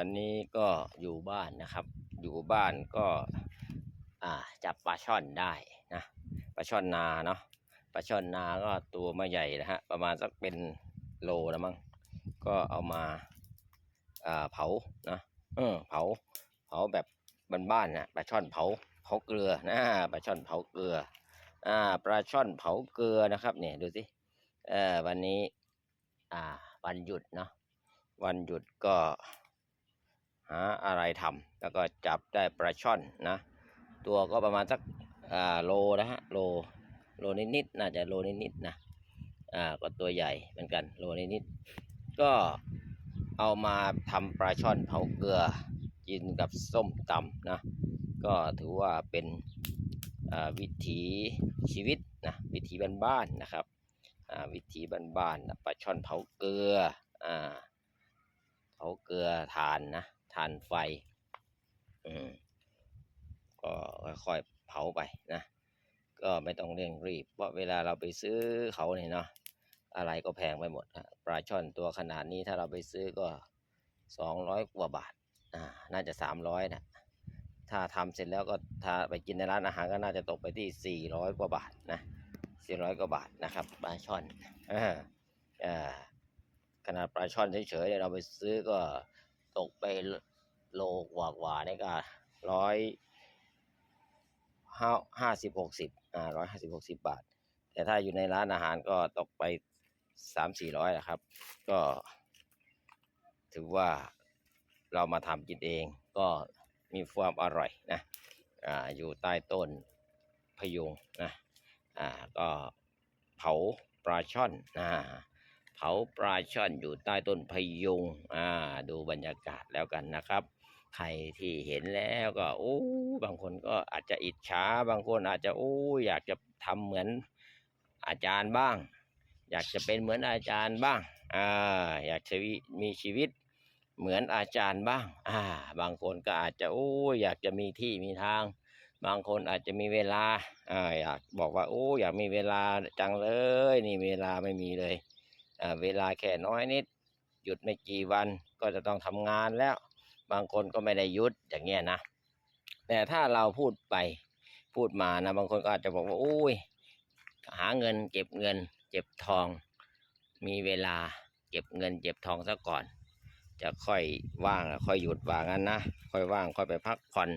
วันนี้ก็อยู่บ้านนะครับ อยู่บ้านก็จับปลาช่อนได้นะปลาช่อนนาเนาะปลาช่อนนาก็ตัวไม่ใหญ่นะฮะประมาณสักเป็นโลแล้วมั้งก็เอามาอ่าเผานะเออเผาเผาแบบบ้านๆนะปลาช่อนเผาเผาเกลือนะปลาช่อนเผาเกลืออ่าปลาช่อนเผาเกลือนะครับเนี่ยดูสิเออวันนี้อ่าวันหยุดเนาะวันหยุดก็ หาอะไรทำแล้วก็จับได้ปลาช่อนนะ ตัวก็ประมาณสักโลนะฮะโลโลนิดๆน่าจะโลนิดๆนะอ่าก็ตัวใหญ่เหมือนกันโลนิดๆก็เอามาทำปลาช่อนเผาเกลือกินกับส้มตำนะก็ถือว่าเป็นวิถีชีวิตนะวิถีบ้านๆนะครับวิถีบ้านๆนปลาช่อนเผาเกลืออ่าเผาเกลือทานนะ ทานไฟ อืมก็ค่อยๆเผาไปนะ ก็ไม่ต้องเร่งรีบ เพราะเวลาเราไปซื้อเขาเนี่ยเนาะ อะไรก็แพงไปหมดปลาช่อนตัวขนาดนี้ถ้าเราไปซื้อก็สองร้อยกว่าบาท อ่า น่าจะสามร้อยนะถ้าทำเสร็จแล้วก็ถ้าไปกินในร้านอาหารก็น่าจะตกไปที่สี่ร้อยกว่าบาทนะสี่ร้อยกว่าบาทนะครับปลาช่อนอ่าขนาดปลาช่อนเฉยๆเราไปซื้อก็ ตกไปโลกว่าๆนี่ก็ร้อยห้าห้าสิบหกสิบอ่าร้อยห้าสิบหกสิบบาท แต่ถ้าอยู่ในร้านอาหารก็ตกไปสามสี่ร้อยนะครับ ก็ ถือว่าเรามาทำกินเองก็มีความอร่อยนะอ่าอยู่ใต้ต้นพะยุงนะอ่าก็เผาปลาช่อนอ่า เผาปลาช่อนอยู่ใต้ต้นพยุงอ่า ดูบรรยากาศแล้วกันนะครับ ใครที่เห็นแล้วก็โอ้บางคนก็อาจจะอิจฉาบางคนอาจจะโอ้อยากจะทำเหมือนอาจารย์บ้าง อยากจะเป็นเหมือนอาจารย์บ้างอ่าอยากจะมีชีวิตเหมือนอาจารย์บ้าง อ่า บางคนก็อาจจะโอ้อยากจะมีที่มีทาง บางคนอาจจะมีเวลา อ่า อยากบอกว่าโอ้อยากมีเวลาจังเลย นี่เวลาไม่มีเลย เวลาแค่น้อยนิด หยุดไม่กี่วันก็จะต้องทำงานแล้ว บางคนก็ไม่ได้หยุดอย่างเงี้ยนะ แต่ถ้าเราพูดไปพูดมานะบางคนก็อาจจะบอกว่าโอ้ยหาเงินเก็บเงิน เก็บทอง มีเวลาเก็บเงิน เก็บทองซะก่อน จะค่อยว่างค่อยหยุดว่างั้นนะค่อยว่างค่อยไปพักผ่อน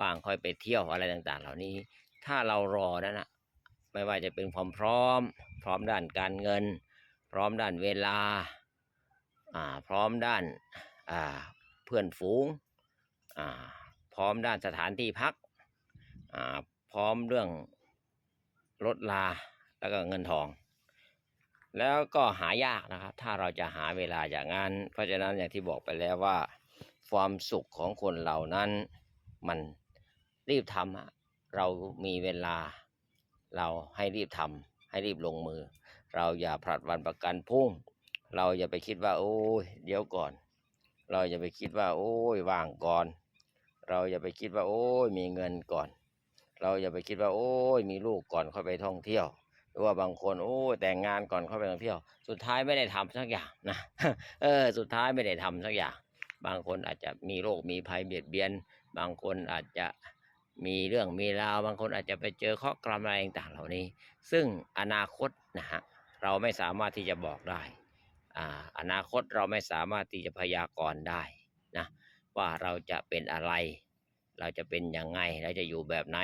ว่างค่อยไปเที่ยวอะไรต่าง ๆ เหล่านี้ ถ้าเรารอนั่นนะไม่ว่าจะเป็นความพร้อม พร้อมด้านการเงิน พร้อมด้านเวลาอ่าพร้อมด้านอ่าเพื่อนฝูงอ่าพร้อมด้านสถานที่พักอ่าพร้อมเรื่องรถลาแล้วก็เงินทอง แล้วก็หายากนะครับ ถ้าเราจะหาเวลาอย่างนั้น เพราะฉะนั้นอย่างที่บอกไปแล้วว่า ความสุขของคนเหล่านั้นมันรีบทำเรามีเวลา เราให้รีบทำให้รีบลงมือ เราอย่าผลัดวันประกันพรุ่ง เราอย่าไปคิดว่า โอ้ยเดี๋ยวก่อน เราอย่าไปคิดว่า โอ้ยว่างก่อน เราอย่าไปคิดว่า โอ้ยมีเงินก่อน เราอย่าไปคิดว่า โอ้ยมีลูกก่อนค่อยไปท่องเที่ยวหรือว่าบางคนโอ้ยแต่งงานก่อนค่อยไปท่องเที่ยว สุดท้ายไม่ได้ทำสักอย่างนะเออ สุดท้ายไม่ได้ทำสักอย่าง บางคนอาจจะมีโรคมีภัยเบียดเบียน บางคนอาจจะมีเรื่องมีราว บางคนอาจจะไปเจอเคราะห์กรรมอะไรต่างเหล่านี้ ซึ่งอนาคตนะฮะ เราไม่สามารถที่จะบอกได้อ่าอนาคตเราไม่สามารถที่จะพยากรณ์ได้นะว่าเราจะเป็นอะไร เราจะเป็นยังไง เราจะอยู่แบบไหน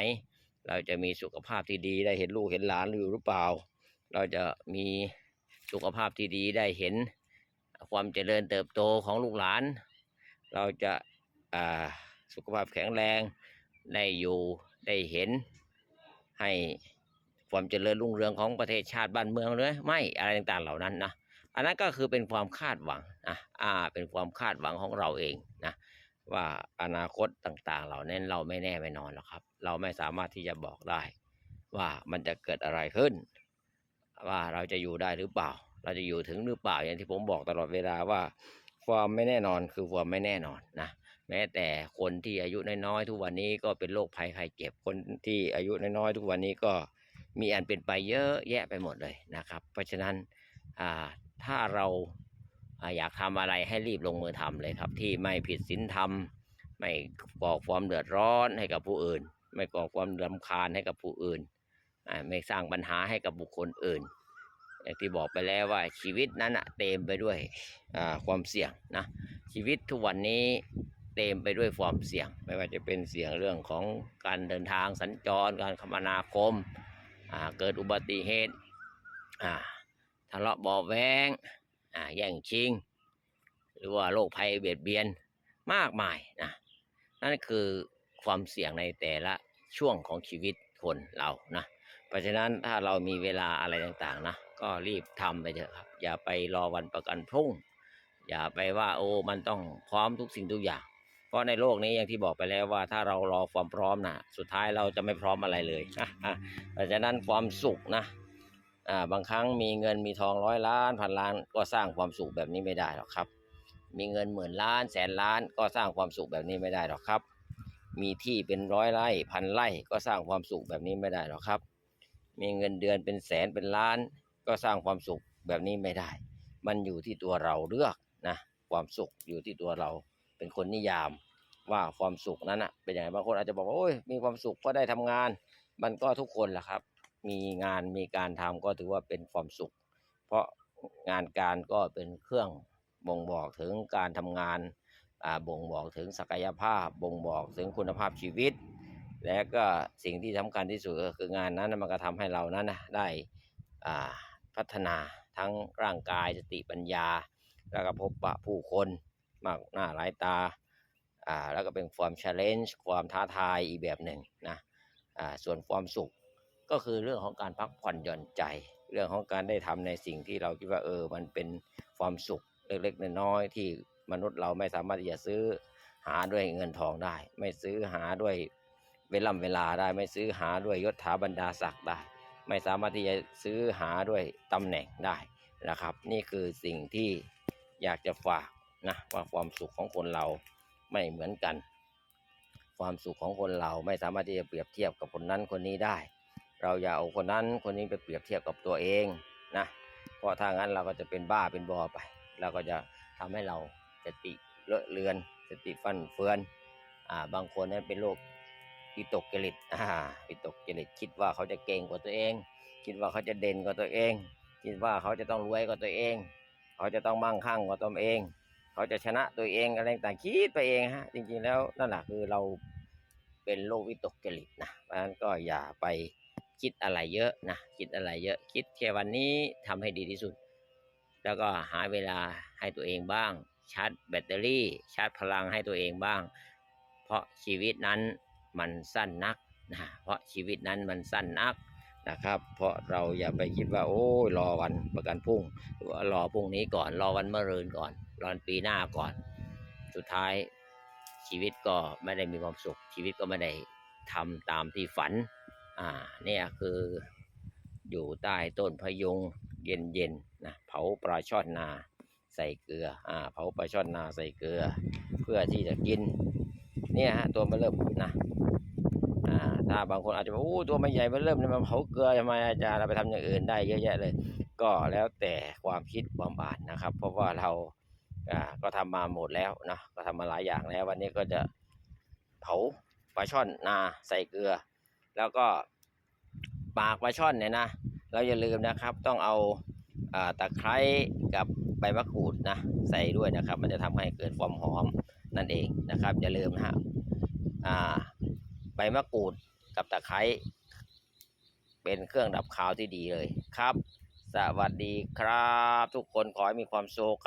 เราจะมีสุขภาพที่ดีได้เห็นลูกเห็นหลานอยู่หรือเปล่า เราจะมีสุขภาพที่ดีได้เห็น ความเจริญเติบโตของลูกหลาน เราจะาสุขภาพแข็งแรงได้อยู่ได้เห็นให้ ความเจริญรุ่งเรืองของประเทศชาติบ้านเมืองหรือไม่อะไรต่างๆเหล่านั้นนะอันนั้นก็คือเป็นความคาดหวังนะอ่าเป็นความคาดหวังของเราเองนะว่าอนาคตต่างๆเหล่านั้นเราไม่แน่ไม่นอนหรอกครับ เราไม่สามารถที่จะบอกได้ ว่ามันจะเกิดอะไรขึ้น ว่าเราจะอยู่ได้หรือเปล่า เราจะอยู่ถึงหรือเปล่าอย่างที่ผมบอกตลอดเวลาว่าความไม่แน่นอนคือความไม่แน่นอนนะแม้แต่คนที่อายุน้อยๆทุกวันนี้ก็เป็นโรคภัยไข้เจ็บคนที่อายุน้อยๆทุกวันนี้ก็ มีอันเป็นไปเยอะแยะไปหมดเลยนะครับ เพราะฉะนั้นถ้าเราอยากทำอะไรให้รีบลงมือทำเลยครับ ที่ไม่ผิดศีลธรรม ไม่ก่อความเดือดร้อนให้กับผู้อื่น ไม่ก่อความรำคาญให้กับผู้อื่น ไม่สร้างปัญหาให้กับบุคคลอื่น อย่างที่บอกไปแล้วว่าชีวิตนั้นอะเต็มไปด้วยความเสี่ยงนะชีวิตทุกวันนี้เต็มไปด้วยความเสี่ยง ไม่ว่าจะเป็นเสี่ยงเรื่องของการเดินทางสัญจรการคมนาคม เกิดอุบัติเหตุทะเลาะเบาะแวงแย่งชิง หรือว่าโรคภัยเบียดเบียนมากมายนะนั่นคือความเสี่ยงในแต่ละช่วงของชีวิตคนเรานะเพราะฉะนั้นถ้าเรามีเวลาอะไรต่างๆนะก็รีบทำไปเถอะครับ อย่าไปรอวันประกันพรุ่ง อย่าไปว่าโอ้มันต้องพร้อมทุกสิ่งทุกอย่าง เพราะในโลกนี้อย่างที่บอกไปแล้วว่าถ้าเรารอความพร้อมนะสุดท้ายเราจะไม่พร้อมอะไรเลยเพราะฉะนั้นความสุขนะอ่าบางครั้งมีเงินมีทองร้อยล้านพันล้านก็สร้างความสุขแบบนี้ไม่ได้หรอกครับ มีเงินหมื่นล้านแสนล้านก็สร้างความสุขแบบนี้ไม่ได้หรอกครับ มีที่เป็นร้อยไร่พันไร่ก็สร้างความสุขแบบนี้ไม่ได้หรอกครับ มีเงินเดือนเป็นแสนเป็นล้าน ก็สร้างความสุขแบบนี้ไม่ได้ มันอยู่ที่ตัวเราเลือกนะความสุขอยู่ที่ตัวเรา เป็นคนนิยามว่าความสุขนั้นนะเป็นยังไงบางคนอาจจะบอกว่าโอ้ยมีความสุขก็ได้ทำงาน มันก็ทุกคนแหละครับ มีงานมีการทำก็ถือว่าเป็นความสุข เพราะงานการก็เป็นเครื่องบ่งบอกถึงการทำงานอ่าบ่งบอกถึงศักยภาพ บ่งบอกถึงคุณภาพชีวิต และก็สิ่งที่สำคัญที่สุดก็คืองานนั้นมันก็ทำให้เรานั้นนะได้อ่าพัฒนาทั้งร่างกายสติปัญญา แล้วก็พบปะผู้คน มากหน้าหลายตาอ่าแล้วก็เป็นความ challenge ความท้าทายอีกแบบหนึ่งนะอ่าส่วนความสุขก็คือเรื่องของการพักผ่อนหย่อนใจ เรื่องของการได้ทำในสิ่งที่เราคิดว่าเออมันเป็นความสุขเล็กๆน้อยๆที่มนุษย์เราไม่สามารถที่จะซื้อหาด้วยเงินทองได้ ไม่ซื้อหาด้วยเวลาเวลาได้ ไม่ซื้อหาด้วยยศถาบรรดาศักดิ์ได้ ไม่สามารถที่จะซื้อหาด้วยตำแหน่งได้นะครับ นี่คือสิ่งที่อยากจะฝาก นะว่าความสุขของคนเราไม่เหมือนกัน ความสุขของคนเราไม่สามารถที่จะเปรียบเทียบกับคนนั้นคนนี้ได้ เราอย่าเอาคนนั้นคนนี้ไปเปรียบเทียบกับตัวเองนะเพราะถ้างั้นเราก็จะเป็นบ้าเป็นบอไป เราก็จะทำให้เราสติเลอะเลือนสติฟันเฟือนอ่าบางคนนั้นเป็นโรควิตกจริตอ่าวิตกจริตคิดว่าเขาจะเก่งกว่าตัวเอง คิดว่าเขาจะเด่นกว่าตัวเอง คิดว่าเขาจะต้องรวยกว่าตัวเอง เขาจะต้องมั่งคั่งกว่าตัวเอง เขาจะชนะตัวเองอะไรต่างคิดไปเองฮะ จริงๆแล้วนั่นแหละคือเราเป็นโรควิตกจริตนะเพราะฉะนั้นก็อย่าไปคิดอะไรเยอะนะคิดอะไรเยอะคิดแค่วันนี้ทำให้ดีที่สุด แล้วก็หาเวลาให้ตัวเองบ้าง ชาร์จแบตเตอรี่ชาร์จพลังให้ตัวเองบ้าง เพราะชีวิตนั้นมันสั้นนักนะเพราะชีวิตนั้นมันสั้นนักนะครับ เพราะเราอย่าไปคิดว่า โอ้ยรอวันประกันพรุ่งรอว่ารอพรุ่งนี้ก่อนรอวันมะรืนก่อน รอนปีหน้าก่อน สุดท้ายชีวิตก็ไม่ได้มีความสุข ชีวิตก็ไม่ได้ทำตามที่ฝัน อ่า เนี่ยคืออยู่ใต้ต้นพะยุงเย็นๆนนะเผาปลาช่อนนาใส่เกลือ อ่า เผาปลาช่อนนาใส่เกลือ เพื่อที่จะกิน เนี่ยฮะตัวมันเริ่มนะ อ่า ถ้าบางคนอาจจะบอกโอ้ตัวมันใหญ่มันเริ่มเลยมันเผาเกลือทำไมอาจารย์เราไปทำอย่างอื่นได้เยอะแยะเลย ก็แล้วแต่ความคิดความอ่านนะครับ เพราะว่าเรา ก็ทำมาหมดแล้วนะก็ทำมาหลายอย่างแล้ววันนี้ก็จะเผาปลาช่อนนาใส่เกลือ แล้วก็ปากปลาช่อนเนี่ยนะเราอย่าลืมนะครับ ต้องเอาอตะไคร้กับใบมะกรูดนะใส่ด้วยนะครับ มันจะทำให้เกิดความหอมนั่นเองนะครับ อย่าลืมนะฮะใบมะกรูดกับตะไคร้เป็นเครื่องดับคาวที่ดีเลยครับ สวัสดีครับ ทุกคนขอให้มีความสุข